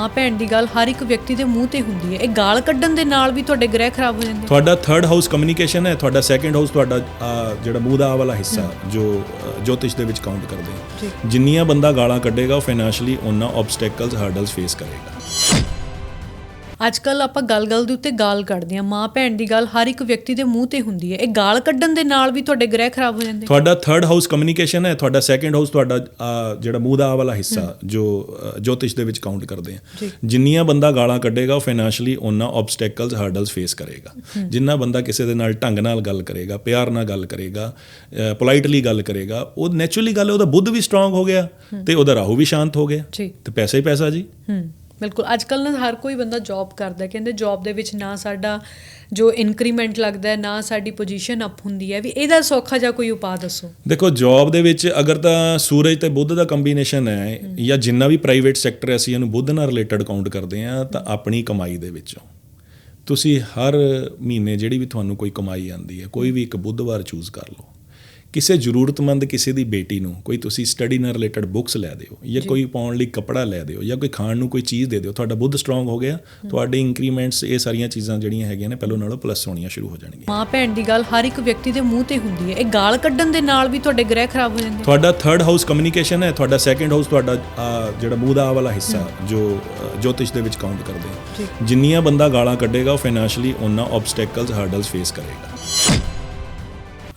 ਮਾਂ ਭੈਣ ਦੀ ਗੱਲ ਹਰ ਇੱਕ ਵਿਅਕਤੀ ਦੇ ਮੂੰਹ ਤੇ ਹੁੰਦੀ ਹੈ। ਇਹ ਗਾਲ ਕੱਢਣ ਦੇ ਨਾਲ ਵੀ ਤੁਹਾਡੇ ਗ੍ਰਹਿ ਖਰਾਬ ਹੋ ਜਾਂਦੇ ਤੁਹਾਡਾ ਥਰਡ ਹਾਊਸ ਕਮਿਊਨੀਕੇਸ਼ਨ ਹੈ ਤੁਹਾਡਾ ਸੈਕੰਡ ਹਾਊਸ ਤੁਹਾਡਾ ਜਿਹੜਾ ਮੂੰਹ ਦਾ ਵਾਲਾ ਹਿੱਸਾ ਜੋ ਜੋਤਿਸ਼ ਦੇ ਵਿੱਚ ਕਾਊਂਟ ਕਰਦੇ ਜਿੰਨੀਆਂ ਬੰਦਾ ਗਾਲਾਂ ਕੱਢੇਗਾ ਉਹ ਫਾਈਨੈਂਸ਼ੀਅਲੀ ਉਹਨਾਂ ਆਬਸਟੈਕਲਸ ਹਰਡਲਸ ਫੇਸ ਕਰੇਗਾ। ਅੱਜ ਕੱਲ ਆਪਾਂ ਗੱਲ-ਗੱਲ ਦੇ ਉੱਤੇ ਗਾਲ ਕੱਢਦੇ ਹਾਂ। ਮਾਂ ਭੈਣ ਦੀ ਗੱਲ ਹਰ ਇੱਕ ਵਿਅਕਤੀ ਦੇ ਮੂੰਹ ਤੇ ਹੁੰਦੀ ਹੈ। ਇਹ ਗਾਲ ਕੱਢਣ ਦੇ ਨਾਲ ਵੀ ਤੁਹਾਡੇ ਗ੍ਰਹਿ ਖਰਾਬ ਹੋ ਜਾਂਦੇ। ਤੁਹਾਡਾ ਥਰਡ ਹਾਊਸ ਕਮਿਊਨੀਕੇਸ਼ਨ ਹੈ। ਤੁਹਾਡਾ ਸੈਕੰਡ ਹਾਊਸ ਤੁਹਾਡਾ ਜਿਹੜਾ ਮੂੰਹ ਦਾ ਵਾਲਾ ਹਿੱਸਾ ਜੋ ਜੋਤਿਸ਼ ਦੇ ਵਿੱਚ ਕਾਊਂਟ ਕਰਦੇ। ਆ ਜਿੰਨੀਆਂ ਬੰਦਾ ਗਾਲਾਂ ਕੱਢੇਗਾ ਉਹ ਫਾਈਨੈਂਸ਼ੀਅਲੀ ਉਹਨਾਂ ਆਬਸਟੈਕਲਸ ਹਰਡਲਸ ਫੇਸ ਕਰੇਗਾ। ਜਿੰਨਾ ਬੰਦਾ ਕਿਸੇ ਦੇ ਨਾਲ ਢੰਗ ਨਾਲ ਗੱਲ ਕਰੇਗਾ ਪਿਆਰ ਨਾਲ ਗੱਲ ਕਰੇਗਾ ਪੋਲਾਈਟਲੀ ਗੱਲ ਕਰੇਗਾ ਉਹ ਨੇਚਰਲੀ ਗੱਲ ਉਹਦਾ ਬੁੱਧ ਵੀ ਸਟਰੋਂਗ ਹੋ ਗਿਆ ਤੇ ਉਹਦਾ ਰਾਹੂ ਵੀ ਸ਼ਾਂਤ ਹੋ ਗਿਆ। ਤੇ ਪੈਸਾ ਹੀ ਪੈਸਾ ਜੀ। ਹੂੰ ਬਿਲਕੁਲ ਅੱਜ ਕੱਲ ਨਾ ਹਰ ਕੋਈ ਬੰਦਾ ਜੌਬ ਕਰਦਾ। ਕਹਿੰਦੇ ਜੌਬ ਦੇ ਵਿੱਚ ਨਾ ਸਾਡਾ ਜੋ ਇਨਕਰੀਮੈਂਟ ਲੱਗਦਾ ਨਾ ਸਾਡੀ ਪੋਜੀਸ਼ਨ ਅਪ ਹੁੰਦੀ ਹੈ ਵੀ ਇਹਦਾ ਸੌਖਾ ਜਿਹਾ ਕੋਈ ਉਪਾਅ ਦੱਸੋ। ਦੇਖੋ ਜੌਬ ਦੇ ਵਿੱਚ ਅਗਰ ਤਾਂ ਸੂਰਜ ਤੇ ਬੁੱਧ ਦਾ ਕੰਬੀਨੇਸ਼ਨ ਹੈ ਜਾਂ ਜਿੰਨਾ ਵੀ ਪ੍ਰਾਈਵੇਟ ਸੈਕਟਰ ਅਸੀਂ ਇਹਨੂੰ ਬੁੱਧ ਨਾਲ ਰਿਲੇਟਡ ਕਾਊਂਟ ਕਰਦੇ ਆ ਤਾਂ ਆਪਣੀ ਕਮਾਈ ਦੇ ਵਿੱਚੋਂ। ਤੁਸੀਂ ਹਰ ਮਹੀਨੇ ਜਿਹੜੀ ਵੀ ਤੁਹਾਨੂੰ ਕੋਈ ਕਮਾਈ ਆਉਂਦੀ ਹੈ ਕੋਈ ਵੀ ਇੱਕ ਬੁੱਧਵਾਰ ਚੂਜ਼ ਕਰ ਲਓ। ਕਿਸੇ ਜ਼ਰੂਰਤਮੰਦ ਕਿਸੇ ਦੀ ਬੇਟੀ ਨੂੰ ਕੋਈ ਤੁਸੀਂ ਸਟੱਡੀ ਨਾਲ ਰਿਲੇਟਡ ਬੁੱਕਸ ਲੈ ਦਿਓ ਜਾਂ ਕੋਈ ਪਾਉਣ ਲਈ ਕੱਪੜਾ ਲੈ ਦਿਓ ਜਾਂ ਕੋਈ ਖਾਣ ਨੂੰ ਕੋਈ ਚੀਜ਼ ਦੇ ਦਿਓ ਤੁਹਾਡਾ ਬੁੱਧ ਸਟਰੋਂਗ ਹੋ ਗਿਆ ਤੁਹਾਡੇ ਇੰਕਰੀਮੈਂਟਸ ਇਹ ਸਾਰੀਆਂ ਚੀਜ਼ਾਂ ਜਿਹੜੀਆਂ ਹੈਗੀਆਂ ਨੇ ਪਹਿਲੋਂ ਨਾਲੋਂ ਪਲੱਸ ਹੋਣੀਆਂ ਸ਼ੁਰੂ ਹੋ ਜਾਣਗੀਆਂ। ਮਾਂ ਭੈਣ ਦੀ ਗੱਲ ਹਰ ਇੱਕ ਵਿਅਕਤੀ ਦੇ ਮੂੰਹ ਤੇ ਹੁੰਦੀ ਹੈ। ਇਹ ਗਾਲ ਕੱਢਣ ਦੇ ਨਾਲ ਵੀ ਤੁਹਾਡੇ ਗ੍ਰਹਿ ਖਰਾਬ ਹੋ ਜਾਂਦੇ ਤੁਹਾਡਾ ਥਰਡ ਹਾਊਸ ਕਮਿਊਨੀਕੇਸ਼ਨ ਹੈ ਤੁਹਾਡਾ ਸੈਕੰਡ ਹਾਊਸ ਤੁਹਾਡਾ ਜਿਹੜਾ ਮੂੰਹ ਦਾ ਵਾਲਾ ਹਿੱਸਾ ਜੋ ਜੋਤਿਸ਼ ਦੇ ਵਿੱਚ ਕਾਊਂਟ ਕਰਦੇ ਜਿੰਨੀਆਂ ਬੰਦਾ ਗਾਲਾਂ ਕੱਢੇਗਾ ਉਹ ਫਾਈਨੈਂਸ਼ੀਅਲੀ ਉਹਨਾਂ ਆਬਸਟੈਕਲਸ ਹਰਡਲਸ ਫੇਸ ਕਰੇਗਾ।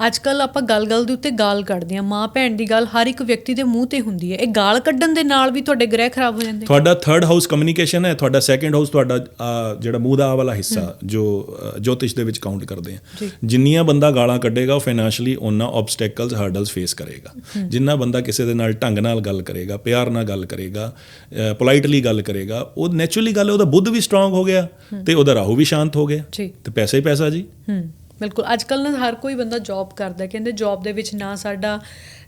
ਅੱਜ ਕੱਲ ਆਪਾਂ ਗੱਲ-ਗੱਲ ਦੇ ਉੱਤੇ ਗਾਲ ਕੱਢਦੇ ਹਾਂ। ਮਾਂ ਭੈਣ ਦੀ ਗੱਲ ਹਰ ਇੱਕ ਵਿਅਕਤੀ ਦੇ ਮੂੰਹ ਤੇ ਹੁੰਦੀ ਹੈ। ਇਹ ਗਾਲ ਕੱਢਣ ਦੇ ਨਾਲ ਵੀ ਤੁਹਾਡੇ ਗ੍ਰਹਿ ਖਰਾਬ ਹੋ ਜਾਂਦੇ। ਤੁਹਾਡਾ ਥਰਡ ਹਾਊਸ ਕਮਿਊਨੀਕੇਸ਼ਨ ਹੈ। ਤੁਹਾਡਾ ਸੈਕੰਡ ਹਾਊਸ ਤੁਹਾਡਾ ਜਿਹੜਾ ਮੂੰਹ ਦਾ ਵਾਲਾ ਹਿੱਸਾ ਜੋ ਜੋਤਿਸ਼ ਦੇ ਵਿੱਚ ਕਾਊਂਟ ਕਰਦੇ। ਆ ਜਿੰਨੀਆਂ ਬੰਦਾ ਗਾਲਾਂ ਕੱਢੇਗਾ ਉਹ ਫਾਈਨੈਂਸ਼ੀਅਲੀ ਉਹਨਾਂ ਆਬਸਟੈਕਲਸ ਹਰਡਲਸ ਫੇਸ ਕਰੇਗਾ। ਜਿੰਨਾ ਬੰਦਾ ਕਿਸੇ ਦੇ ਨਾਲ ਢੰਗ ਨਾਲ ਗੱਲ ਕਰੇਗਾ ਪਿਆਰ ਨਾਲ ਗੱਲ ਕਰੇਗਾ ਪੋਲਾਈਟਲੀ ਗੱਲ ਕਰੇਗਾ ਉਹ ਨੇਚਰਲੀ ਗੱਲ ਉਹਦਾ ਬੁੱਧ ਵੀ ਸਟਰੋਂਗ ਹੋ ਗਿਆ ਤੇ ਉਹਦਾ ਰਾਹੂ ਵੀ ਸ਼ਾਂਤ ਹੋ ਗਿਆ। ਤੇ ਪੈਸਾ ਹੀ ਪੈਸਾ ਜੀ। ਹੂੰ। ਬਿਲਕੁਲ ਅੱਜ ਕੱਲ ਨਾ ਹਰ ਕੋਈ ਬੰਦਾ ਜੌਬ ਕਰਦਾ। ਕਹਿੰਦੇ ਜੌਬ ਦੇ ਵਿੱਚ ਨਾ ਸਾਡਾ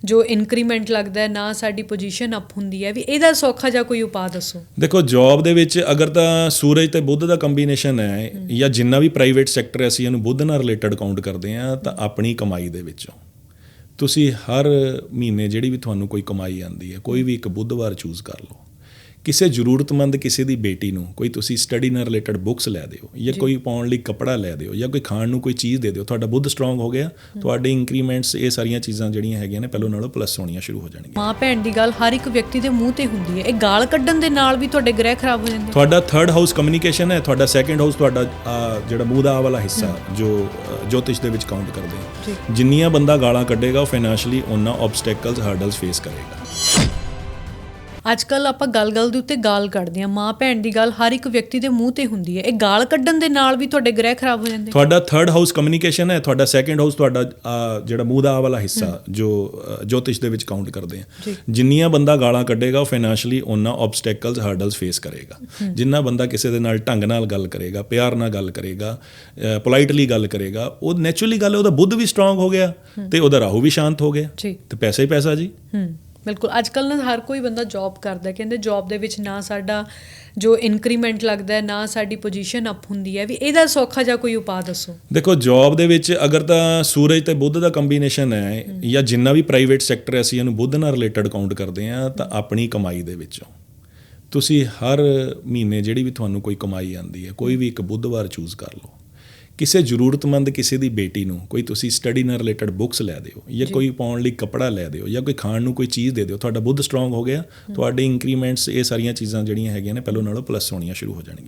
ਜੋ ਇਨਕਰੀਮੈਂਟ ਲੱਗਦਾ ਹੈ ਨਾ ਸਾਡੀ ਪੋਜੀਸ਼ਨ ਅਪ ਹੁੰਦੀ ਹੈ। ਵੀ ਇਹਦਾ ਸੌਖਾ ਜਿਹਾ ਕੋਈ ਉਪਾਅ ਦੱਸੋ। ਦੇਖੋ ਜੌਬ ਦੇ ਵਿੱਚ ਅਗਰ ਤਾਂ ਸੂਰਜ ਤੇ ਬੁੱਧ ਦਾ ਕੰਬੀਨੇਸ਼ਨ ਹੈ ਜਾਂ ਜਿੰਨਾ ਵੀ ਪ੍ਰਾਈਵੇਟ ਸੈਕਟਰ ਹੈ ਅਸੀਂ ਇਹਨੂੰ ਬੁੱਧ ਨਾਲ ਰਿਲੇਟਡ ਕਾਊਂਟ ਕਰਦੇ ਆ ਤਾਂ ਆਪਣੀ ਕਮਾਈ ਦੇ ਵਿੱਚੋਂ। ਤੁਸੀਂ ਹਰ ਮਹੀਨੇ ਜਿਹੜੀ ਵੀ ਤੁਹਾਨੂੰ ਕੋਈ ਕਮਾਈ ਆਉਂਦੀ ਹੈ ਕੋਈ ਵੀ ਇੱਕ ਬੁੱਧਵਾਰ ਚੂਜ਼ ਕਰ ਲਓ। ਕਿਸੇ ਜ਼ਰੂਰਤਮੰਦ ਕਿਸੇ ਦੀ ਬੇਟੀ ਨੂੰ ਕੋਈ ਤੁਸੀਂ ਸਟੱਡੀ ਨਾਲ ਰਿਲੇਟਡ ਬੁੱਕਸ ਲੈ ਦਿਓ ਜਾਂ ਕੋਈ ਪਾਉਣ ਲਈ ਕੱਪੜਾ ਲੈ ਦਿਓ ਜਾਂ ਕੋਈ ਖਾਣ ਨੂੰ ਕੋਈ ਚੀਜ਼ ਦੇ ਦਿਓ ਤੁਹਾਡਾ ਬੁੱਧ ਸਟਰੋਂਗ ਹੋ ਗਿਆ ਤੁਹਾਡੇ ਇੰਕਰੀਮੈਂਟਸ ਇਹ ਸਾਰੀਆਂ ਚੀਜ਼ਾਂ ਜਿਹੜੀਆਂ ਹੈਗੀਆਂ ਨੇ ਪਹਿਲੋਂ ਨਾਲੋਂ ਪਲੱਸ ਹੋਣੀਆਂ ਸ਼ੁਰੂ ਹੋ ਜਾਣਗੀਆਂ। ਮਾਂ ਭੈਣ ਦੀ ਗੱਲ ਹਰ ਇੱਕ ਵਿਅਕਤੀ ਦੇ ਮੂੰਹ ਤੇ ਹੁੰਦੀ ਹੈ। ਇਹ ਗਾਲ ਕੱਢਣ ਦੇ ਨਾਲ ਵੀ ਤੁਹਾਡੇ ਗ੍ਰਹਿ ਖਰਾਬ ਹੋ ਜਾਂਦੇ ਤੁਹਾਡਾ ਥਰਡ ਹਾਊਸ ਕਮਿਊਨੀਕੇਸ਼ਨ ਹੈ ਤੁਹਾਡਾ ਸੈਕੰਡ ਹਾਊਸ ਤੁਹਾਡਾ ਜਿਹੜਾ ਮੂੰਹ ਦਾ ਵਾਲਾ ਹਿੱਸਾ ਜੋ ਜੋਤਿਸ਼ ਦੇ ਵਿੱਚ ਕਾਊਂਟ ਕਰਦੇ। ਜਿੰਨੀਆਂ ਬੰਦਾ ਗਾਲਾਂ ਕੱਢੇਗਾ ਉਹ ਫਾਈਨੈਂਸ਼ੀਅਲੀ ਉਹਨਾਂ ਆਬਸਟੈਕਲਸ ਹਰਡਲਸ ਫੇਸ ਕਰੇਗਾ। ਅੱਜ ਕੱਲ ਆਪਾਂ ਗੱਲ-ਗੱਲ ਦੇ ਉੱਤੇ ਗਾਲ ਕੱਢਦੇ ਹਾਂ। ਮਾਂ ਭੈਣ ਦੀ ਗੱਲ ਹਰ ਇੱਕ ਵਿਅਕਤੀ ਦੇ ਮੂੰਹ ਤੇ ਹੁੰਦੀ ਹੈ। ਇਹ ਗਾਲ ਕੱਢਣ ਦੇ ਨਾਲ ਵੀ ਤੁਹਾਡੇ ਗ੍ਰਹਿ ਖਰਾਬ ਹੋ ਜਾਂਦੇ। ਤੁਹਾਡਾ ਥਰਡ ਹਾਊਸ ਕਮਿਊਨੀਕੇਸ਼ਨ ਹੈ। ਤੁਹਾਡਾ ਸੈਕੰਡ ਹਾਊਸ ਤੁਹਾਡਾ ਜਿਹੜਾ ਮੂੰਹ ਦਾ ਵਾਲਾ ਹਿੱਸਾ ਜੋ ਜੋਤਿਸ਼ ਦੇ ਵਿੱਚ ਕਾਊਂਟ ਕਰਦੇ। ਆ ਜਿੰਨੀਆਂ ਬੰਦਾ ਗਾਲਾਂ ਕੱਢੇਗਾ ਉਹ ਫਾਈਨੈਂਸ਼ੀਅਲੀ ਉਹਨਾਂ ਆਬਸਟੈਕਲਸ ਹਰਡਲਸ ਫੇਸ ਕਰੇਗਾ। ਜਿੰਨਾ ਬੰਦਾ ਕਿਸੇ ਦੇ ਨਾਲ ਢੰਗ ਨਾਲ ਗੱਲ ਕਰੇਗਾ ਪਿਆਰ ਨਾਲ ਗੱਲ ਕਰੇਗਾ ਪੋਲਾਈਟਲੀ ਗੱਲ ਕਰੇਗਾ ਉਹ ਨੇਚਰਲੀ ਗੱਲ ਉਹਦਾ ਬੁੱਧ ਵੀ ਸਟਰੋਂਗ ਹੋ ਗਿਆ ਤੇ ਉਹਦਾ ਰਾਹੂ ਵੀ ਸ਼ਾਂਤ ਹੋ ਗਿਆ। ਤੇ ਪੈਸਾ ਹੀ ਪੈਸਾ ਜੀ। ਹੂੰ। ਬਿਲਕੁਲ ਅੱਜ ਕੱਲ ਨਾ ਹਰ ਕੋਈ ਬੰਦਾ ਜੌਬ ਕਰਦਾ। ਕਹਿੰਦੇ ਜੌਬ ਦੇ ਵਿੱਚ ਨਾ ਸਾਡਾ ਜੋ ਇਨਕਰੀਮੈਂਟ ਲੱਗਦਾ ਨਾ ਸਾਡੀ ਪੋਜੀਸ਼ਨ ਅਪ ਹੁੰਦੀ ਹੈ ਵੀ ਇਹਦਾ ਸੌਖਾ ਜਿਹਾ ਕੋਈ ਉਪਾਅ ਦੱਸੋ। ਦੇਖੋ ਜੌਬ ਦੇ ਵਿੱਚ ਅਗਰ ਤਾਂ ਸੂਰਜ ਤੇ ਬੁੱਧ ਦਾ ਕੰਬੀਨੇਸ਼ਨ ਹੈ ਜਾਂ ਜਿੰਨਾ ਵੀ ਪ੍ਰਾਈਵੇਟ ਸੈਕਟਰ ਅਸੀਂ ਇਹਨੂੰ ਬੁੱਧ ਨਾਲ ਰਿਲੇਟਡ ਕਾਊਂਟ ਕਰਦੇ ਆ ਤਾਂ ਆਪਣੀ ਕਮਾਈ ਦੇ ਵਿੱਚੋਂ। ਤੁਸੀਂ ਹਰ ਮਹੀਨੇ ਜਿਹੜੀ ਵੀ ਤੁਹਾਨੂੰ ਕੋਈ ਕਮਾਈ ਆਉਂਦੀ ਹੈ ਕੋਈ ਵੀ ਇੱਕ ਬੁੱਧਵਾਰ ਚੂਜ਼ ਕਰ ਲਓ। ਕਿਸੇ ਜ਼ਰੂਰਤਮੰਦ ਕਿਸੇ ਦੀ ਬੇਟੀ ਨੂੰ ਕੋਈ ਤੁਸੀਂ ਸਟੱਡੀ ਨਾਲ ਰਿਲੇਟਡ ਬੁੱਕਸ ਲੈ ਦਿਓ ਜਾਂ ਕੋਈ ਪਾਉਣ ਲਈ ਕੱਪੜਾ ਲੈ ਦਿਓ ਜਾਂ ਕੋਈ ਖਾਣ ਨੂੰ ਕੋਈ ਚੀਜ਼ ਦੇ ਦਿਓ ਤੁਹਾਡਾ ਬੁੱਧ ਸਟਰੋਂਗ ਹੋ ਗਿਆ ਤੁਹਾਡੇ ਇੰਕਰੀਮੈਂਟਸ ਇਹ ਸਾਰੀਆਂ ਚੀਜ਼ਾਂ ਜਿਹੜੀਆਂ ਹੈਗੀਆਂ ਨੇ ਪਹਿਲੋਂ ਨਾਲੋਂ ਪਲੱਸ ਹੋਣੀਆਂ ਸ਼ੁਰੂ ਹੋ ਜਾਣਗੀਆਂ।